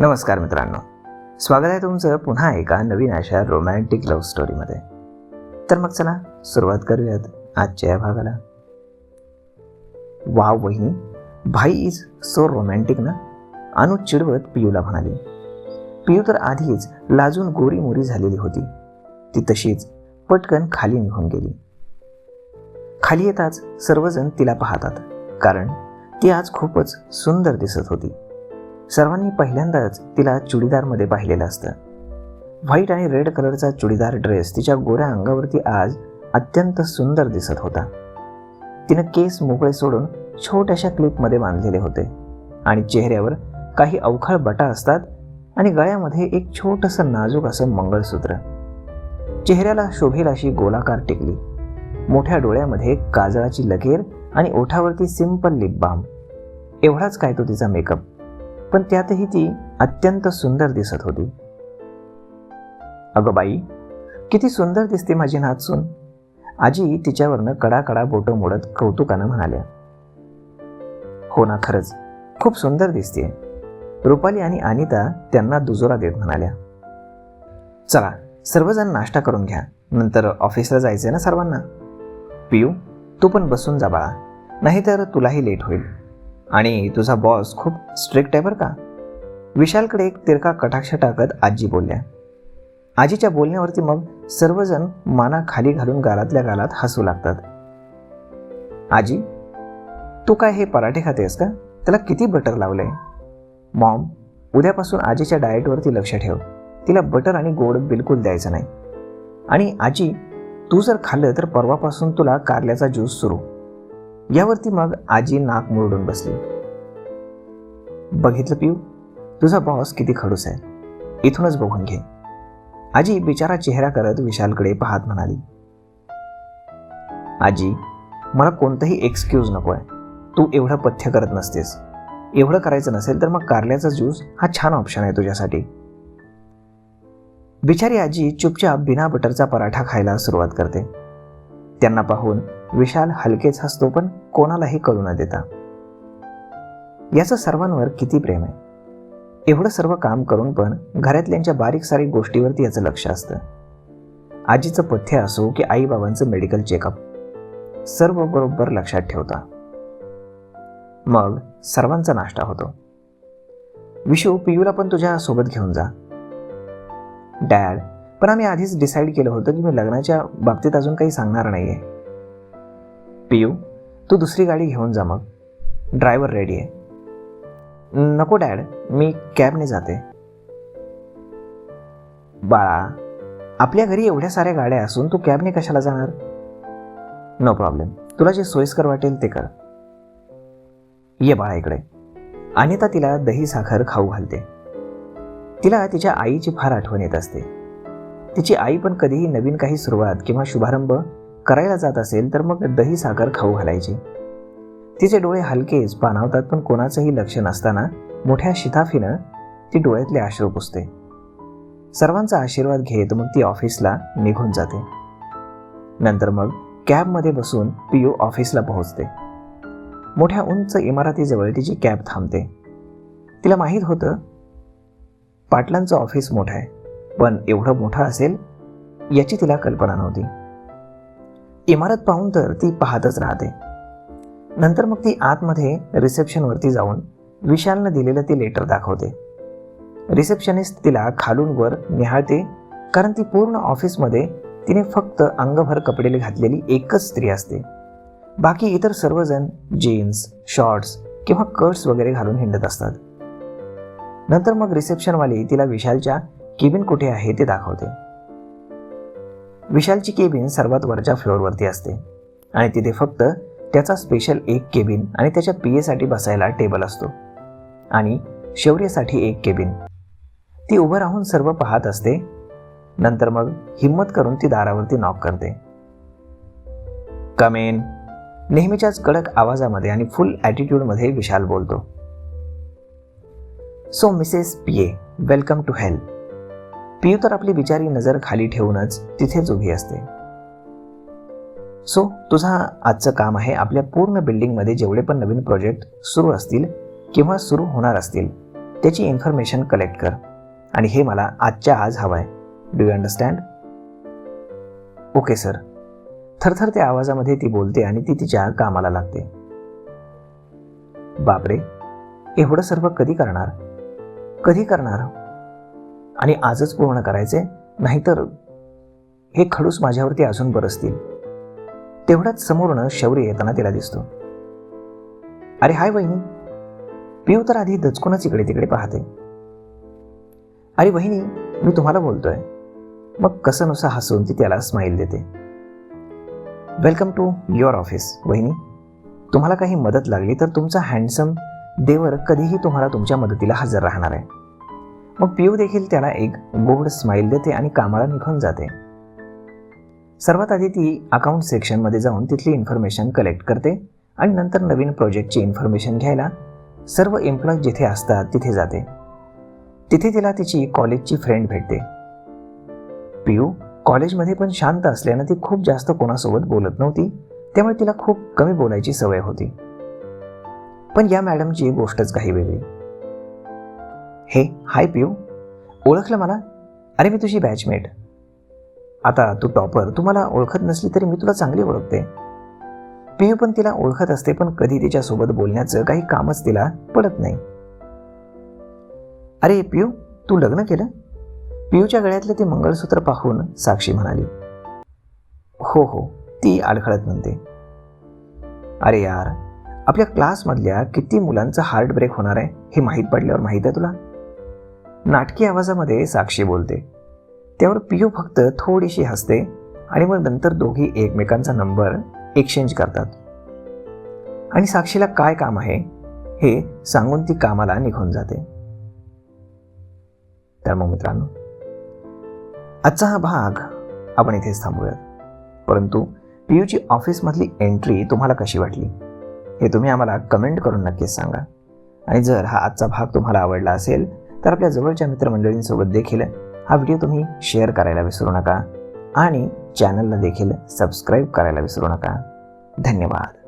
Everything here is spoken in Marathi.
नमस्कार मित्रांनो. स्वागत आहे तुमचं पुन्हा एका नवीन अशा रोमॅन्टिक लव्ह स्टोरीमध्ये तर मग चला सुरुवात करूयात आजच्या या भागाला. वाव वहिनी भाई इज सो रोमॅन्टिक ना? अनु चिडवत पियूला म्हणाली. पियू तर आधीच लाजून गोरी मोरी झालेली होती. ती तशीच पटकन खाली निघून गेली. खाली येताच सर्वजण तिला पाहतात कारण ती आज खूपच सुंदर दिसत होती. सर्वांनी पहिल्यांदाच तिला चुडीदारमध्ये पाहिलेलं असतं. व्हाईट आणि रेड कलरचा चुडीदार ड्रेस तिच्या गोऱ्या अंगावरती आज अत्यंत सुंदर दिसत होता. तिनं केस मोकळे सोडून छोट्याशा क्लिपमध्ये बांधलेले होते आणि चेहऱ्यावर काही अवखळ बटा असतात आणि गळ्यामध्ये एक छोटंसं नाजूक असं मंगळसूत्र. चेहऱ्याला शोभेल अशी गोलाकार टिकली. मोठ्या डोळ्यामध्ये काजळाची लगेर आणि ओठावरती सिंपल लिप बाम एवढाच काय तो तिचा मेकअप पण त्यातही ती अत्यंत सुंदर दिसत होती. अगं बाई किती सुंदर दिसते माझी नाचसून आजी तिच्यावरनं कडा कडा बोटं मोडत कौतुकानं म्हणाल्या. हो ना खरंच. खूप सुंदर दिसते रुपाली आणि अनिता त्यांना दुजोरा देत म्हणाल्या. चला सर्वजण नाश्ता करून घ्या. नंतर ऑफिसला जायचंय ना सर्वांना? पियू तू पण बसून जा बाळा. नाहीतर तुलाही लेट होईल. आणि तुझा बॉस खूप स्ट्रिक्ट आहे बरं का? विशालकडे एक तिरका कटाक्ष टाकत आजी बोलल्या. आजीच्या बोलण्यावरती मग सर्वजण माना खाली घालून गालातल्या गालात हसू लागतात. आजी तू काय हे पराठे खातेस का? त्याला किती बटर लावलंय? मॉम उद्यापासून आजीच्या डाएटवरती लक्ष ठेव. तिला बटर आणि गोड बिलकुल द्यायचं नाही. आणि आजी तू जर खाल्लं तर परवापासून तुला कारल्याचा ज्यूस सुरू. यावरती मग आजी नाक मुरडून बसली. बघितलं पिऊ तुझा बॉस किती खडूस आहे. इथूनच बघून घे. आजी बिचारा चेहरा करत विशालकडे पाहत म्हणाली. आजी मला कोणतंही एक्सक्यूज नको आहे तू एवढं पथ्य करत नसतेस. एवढं करायचं नसेल तर मग कारल्याचा ज्यूस हा छान ऑप्शन आहे तुझ्यासाठी. बिचारी आजी चुपचाप बिना बटरचा पराठा खायला सुरुवात करते. त्यांना पाहून विशाल हलकेच हसतो पण कोणालाही कळू न देता. याचं सर्वांवर किती प्रेम आहे? एवढं सर्व काम करून पण घरातल्यांच्या बारीक सारीक गोष्टीवरती याचं लक्ष असतं. आजीचं पथ्य असो की आई बाबांचं मेडिकल चेकअप सर्व बरोबर लक्षात ठेवता. मग सर्वांचा नाश्ता होतो. विशू पियूला पण तुझ्या सोबत घेऊन जा. डॅड पण आम्ही आधीच डिसाईड केलं होतं की मी लग्नाच्या बाबतीत अजून काही सांगणार नाहीये. पियू तू दुसरी गाडी घेऊन जा मग. ड्रायव्हर रेडी आहे. नको डॅड मी कॅबने जाते. बाळा आपल्या घरी एवढ्या साऱ्या गाड्या असून तू कॅबने कशाला जाणार? नो प्रॉब्लेम तुला जे सोयीस्कर वाटेल ते कर. ये बाळा इकडे. अनिता तिला दही साखर खाऊ घालते. तिला तिच्या आईची फार आठवण येत असते. तिची आई पण कधीही नवीन काही सुरुवात किंवा शुभारंभ करायला जात असेल तर मग दही साखर खाऊ घालायची. तिचे डोळे हलकेच पाणावतात पण कोणाचंही लक्ष नसताना मोठ्या शिताफीनं ती डोळ्यातले आश्रू पुसते. सर्वांचा आशीर्वाद घेत मग ती ऑफिसला निघून जाते. नंतर मग कॅबमध्ये बसून पियू ऑफिसला पोहोचते. मोठ्या उंच इमारतीजवळ तिची कॅब थांबते. तिला माहीत होतं पाटलांचं ऑफिस मोठं आहे पण एवढं मोठं असेल याची तिला कल्पना नव्हती. इमारत पाहून तर ती पाहतच राहते. नंतर मग ती आतमध्ये रिसेप्शनवरती जाऊन विशालनं दिलेलं ती लेटर दाखवते. रिसेप्शनिस्ट तिला खालून वर निहाळते कारण ती पूर्ण ऑफिसमध्ये तिने फक्त अंगभर कपडे घातलेली एकच स्त्री असते. बाकी इतर सर्वजण जीन्स शॉर्ट्स किंवा कट्स वगैरे घालून हिंडत असतात. नंतर मग रिसेप्शनवाली तिला विशालच्या केबिन कुठे आहे ते दाखवते. विशालची केबिन सर्वात वरच्या फ्लोअरवरती असते. आणि तिथे फक्त त्याचा स्पेशल एक केबिन आणि त्याच्या पी एसाठी बसायला टेबल असतो. आणि शौर्यसाठी एक केबिन. ती उभं राहून सर्व पाहत असते. नंतर मग हिंमत करून ती दारावरती नॉक करते. कमेन नेहमीच्याच कडक आवाजामध्ये आणि फुल ॲटिट्यूडमध्ये विशाल बोलतो. So Mrs Piye welcome to help Piyu तर आपली बिचारी नजर खाली ठेवूनच तिथेच उभी असते. सो तुझा आजचं काम आहे आपल्या पूर्ण बिल्डिंगमध्ये जेवढे पण नवीन प्रोजेक्ट सुरू असतील किंवा सुरू होणार असतील त्याची इन्फॉर्मेशन कलेक्ट कर. आणि हे मला आजच्या आज हवं आहे do you understand okay sir थरथर त्या आवाजामध्ये ती बोलते आणि ती तिच्या कामाला लागते. बापरे एवढं सर्व कधी करणार? कधी करणार? आणि आजच पूर्ण करायचे नाहीतर हे खडूस माझ्यावरती अजून बरसतील. तेवढ्याच समोरनं शौर्य येताना तिला दिसतो. अरे हाय वहिनी. पिऊ तर आधी दचकूनच इकडे तिकडे पाहते. अरे वहिनी मी तुम्हाला बोलतोय. मग कसं नुसं हसून ती त्याला स्माईल देते. वेलकम टू युअर ऑफिस वहिनी. तुम्हाला काही मदत लागली तर तुमचा हँडसम देवर कधीही तुम्हाला तुमच्या मदतीला हजर राहणार आहे. मग पिऊ देखील त्याला एक गोड स्माईल देते आणि कामाला निघून जाते. सर्वात आधी ती अकाउंट सेक्शनमध्ये जाऊन तिथली इन्फॉर्मेशन कलेक्ट करते आणि नंतर नवीन प्रोजेक्टची इन्फॉर्मेशन घ्यायला सर्व एम्प्लॉय जिथे असतात तिथे जाते. तिथे तिला तिची कॉलेजची फ्रेंड भेटते. पियू कॉलेजमध्ये पण शांत असल्यानं ती खूप जास्त कोणासोबत बोलत नव्हती त्यामुळे तिला खूप कमी बोलायची सवय होती. पण या मॅडमची गोष्टच काही वेगळी. हे हाय पियू ओळखलं मला? अरे मी तुझी बॅचमेट आता तू टॉपर तू मला ओळखत नसली तरी मी तुला चांगली ओळखते. पियू पण तिला ओळखत असते पण कधी तिच्यासोबत बोलण्याचं काही कामच तिला पडत नाही. अरे पियू तू लग्न केलं? पियूच्या गळ्यातले ते मंगळसूत्र पाहून साक्षी म्हणाली. हो हो ती अडखळत म्हणते. अरे यार आपल्या क्लासमधल्या किती मुलांचं हार्ट ब्रेक होणार आहे हे माहीत पडल्यावर माहीत आहे तुला? नाटकी आवाजामध्ये साक्षी बोलते. त्यावर पियू फक्त थोडीशी हसते आणि मग नंतर दोघी एकमेकांचा नंबर एक्सचेंज करतात. आणि साक्षीला काय काम आहे हे सांगून ती कामाला निघून जाते. तर मग मित्रांनो आजचा हा भाग आपण इथेच थांबूयात. परंतु पियूची ऑफिसमधली एंट्री तुम्हाला कशी वाटली हे तुम्ही आम्हाला कमेंट करून नक्कीच सांगा. आणि जर हा आजचा भाग तुम्हाला आवडला असेल तर आपल्या जवळच्या मित्रमंडळींसोबत देखील हा व्हिडिओ तुम्ही शेअर करायला विसरू नका आणि चॅनलला देखील सबस्क्राईब करायला विसरू नका. धन्यवाद.